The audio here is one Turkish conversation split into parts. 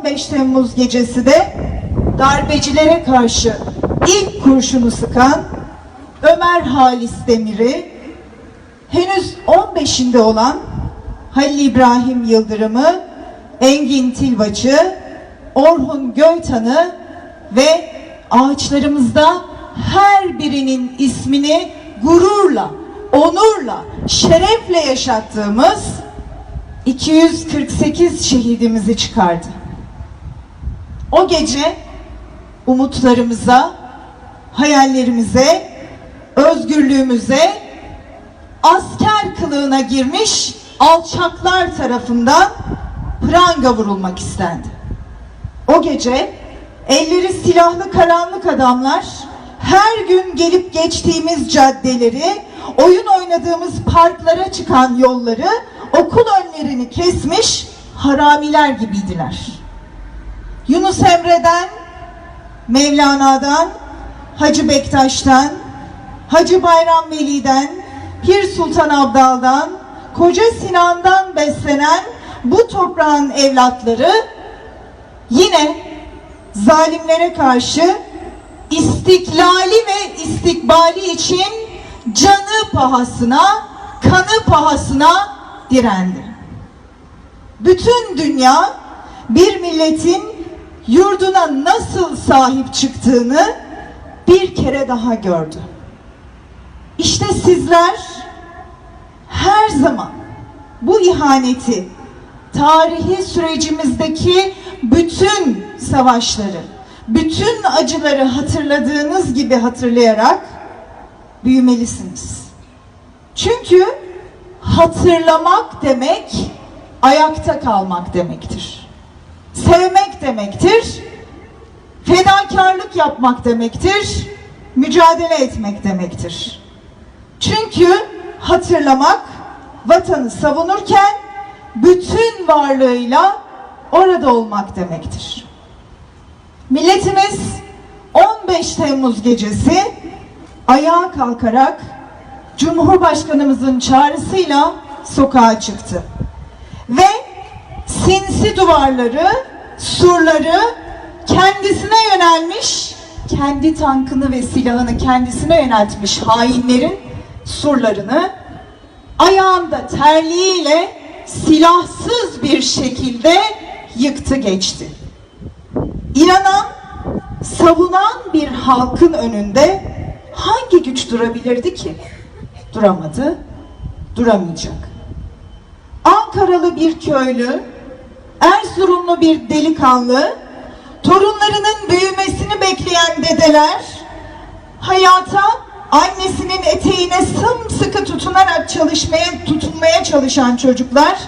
15 Temmuz gecesi de darbecilere karşı ilk kurşunu sıkan Ömer Halis Demir'i, henüz 15'inde olan Halil İbrahim Yıldırım'ı, Engin Tilbacı, Orhun Göytan'ı ve ağaçlarımızda her birinin ismini gururla, onurla, şerefle yaşattığımız 248 şehidimizi çıkardı. O gece umutlarımıza, hayallerimize, özgürlüğümüze asker kılığına girmiş alçaklar tarafından pranga vurulmak istendi. O gece elleri silahlı karanlık adamlar her gün gelip geçtiğimiz caddeleri, oyun oynadığımız parklara çıkan yolları, okul önlerini kesmiş haramiler gibiydiler. Yunus Emre'den, Mevlana'dan, Hacı Bektaş'tan, Hacı Bayram Veli'den, Pir Sultan Abdal'dan, Koca Sinan'dan beslenen bu toprağın evlatları yine zalimlere karşı istiklali ve istikbali için canı pahasına, kanı pahasına direndi. Bütün dünya bir milletin yurduna nasıl sahip çıktığını bir kere daha gördü. İşte sizler her zaman bu ihaneti, tarihi sürecimizdeki bütün savaşları, bütün acıları hatırladığınız gibi hatırlayarak büyümelisiniz. Çünkü hatırlamak demek ayakta kalmak demektir. Sevmek demektir. Fedakarlık yapmak demektir. Mücadele etmek demektir. Çünkü hatırlamak vatanı savunurken bütün varlığıyla orada olmak demektir. Milletimiz 15 Temmuz gecesi ayağa kalkarak Cumhurbaşkanımızın çağrısıyla sokağa çıktı. Ve sinsi duvarları, surları kendisine yönelmiş, kendi tankını ve silahını kendisine yöneltmiş hainlerin surlarını ayağında terliğiyle silahsız bir şekilde yıktı geçti. İnanan, savunan bir halkın önünde hangi güç durabilirdi ki? Duramadı, duramayacak. Ankaralı bir köylü, Erzurumlu bir delikanlı, torunlarının büyümesini bekleyen dedeler, hayata annesinin eteğine sımsıkı tutunarak çalışmaya, tutunmaya çalışan çocuklar,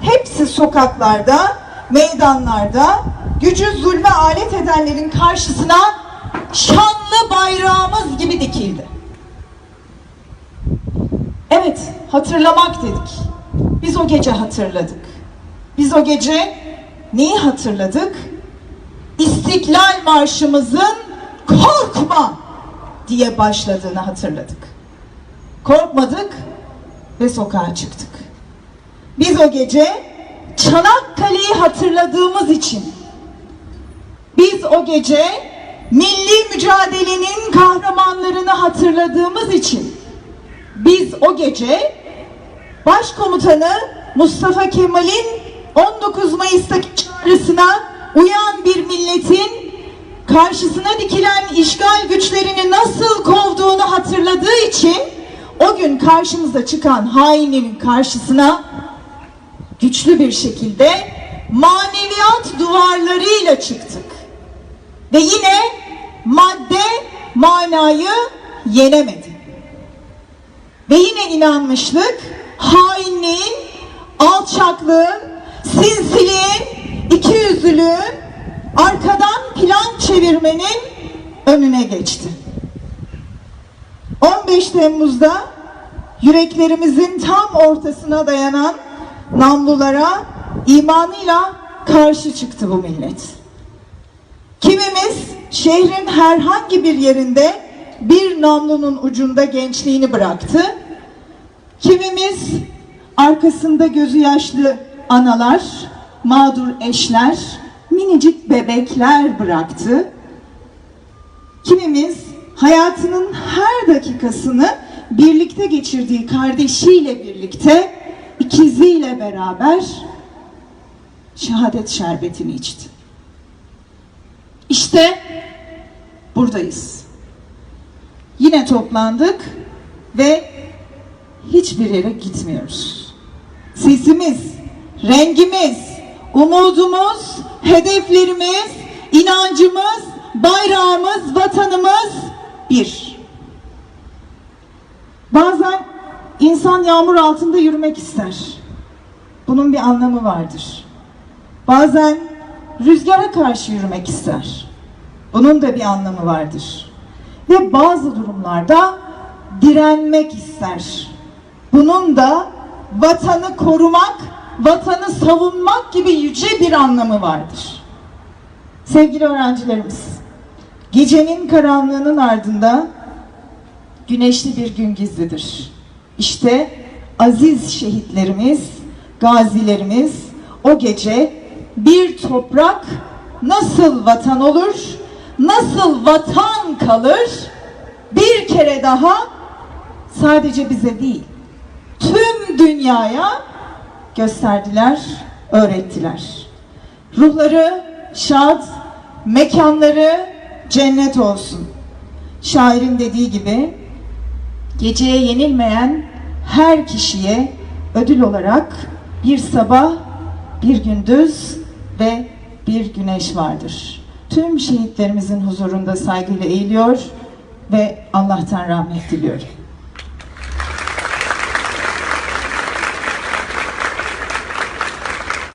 hepsi sokaklarda, meydanlarda, gücü zulme alet edenlerin karşısına şanlı bayrağımız gibi dikildi. Evet, hatırlamak dedik. Biz o gece hatırladık. Biz o gece neyi hatırladık? İstiklal Marşımızın korkma diye başladığını hatırladık. Korkmadık ve sokağa çıktık. Biz o gece Çanakkale'yi hatırladığımız için biz o gece milli mücadelenin kahramanlarını hatırladığımız için biz o gece Başkomutanı Mustafa Kemal'in 19 Mayıs'taki çağrısına uyan bir milletin karşısına dikilen işgal güçlerini nasıl kovduğunu hatırladığı için o gün karşımıza çıkan hainlerin karşısına güçlü bir şekilde maneviyat duvarlarıyla çıktık. Ve yine madde manayı yenemedi. Ve yine inanmışlık hainliğin, alçaklığın, sinsiliğin, ikiyüzlülüğün, arkadan plan çevirmenin önüne geçti. 15 Temmuz'da yüreklerimizin tam ortasına dayanan namlulara imanıyla karşı çıktı bu millet. Kimimiz şehrin herhangi bir yerinde bir namlunun ucunda gençliğini bıraktı. Kimimiz arkasında gözü yaşlı analar, mağdur eşler, minicik bebekler bıraktı. Kimimiz hayatının her dakikasını birlikte geçirdiği kardeşiyle birlikte, ikiziyle beraber şehadet şerbetini içti. İşte buradayız. Yine toplandık ve hiçbir yere gitmiyoruz. Sesimiz, rengimiz, umudumuz, hedeflerimiz, inancımız, bayrağımız, vatanımız bir. Bazen insan yağmur altında yürümek ister. Bunun bir anlamı vardır. Bazen rüzgara karşı yürümek ister. Bunun da bir anlamı vardır. Ve bazı durumlarda direnmek ister. Bunun da vatanı korumak, vatanı savunmak gibi yüce bir anlamı vardır. Sevgili öğrencilerimiz, gecenin karanlığının ardında güneşli bir gün gizlidir. İşte aziz şehitlerimiz, gazilerimiz o gece bir toprak nasıl vatan olur, nasıl vatan kalır bir kere daha sadece bize değil, tüm dünyaya gösterdiler, öğrettiler. Ruhları şad, mekanları cennet olsun. Şairin dediği gibi geceye yenilmeyen her kişiye ödül olarak bir sabah, bir gündüz ve bir güneş vardır. Tüm şehitlerimizin huzurunda saygıyla eğiliyor ve Allah'tan rahmet diliyorum.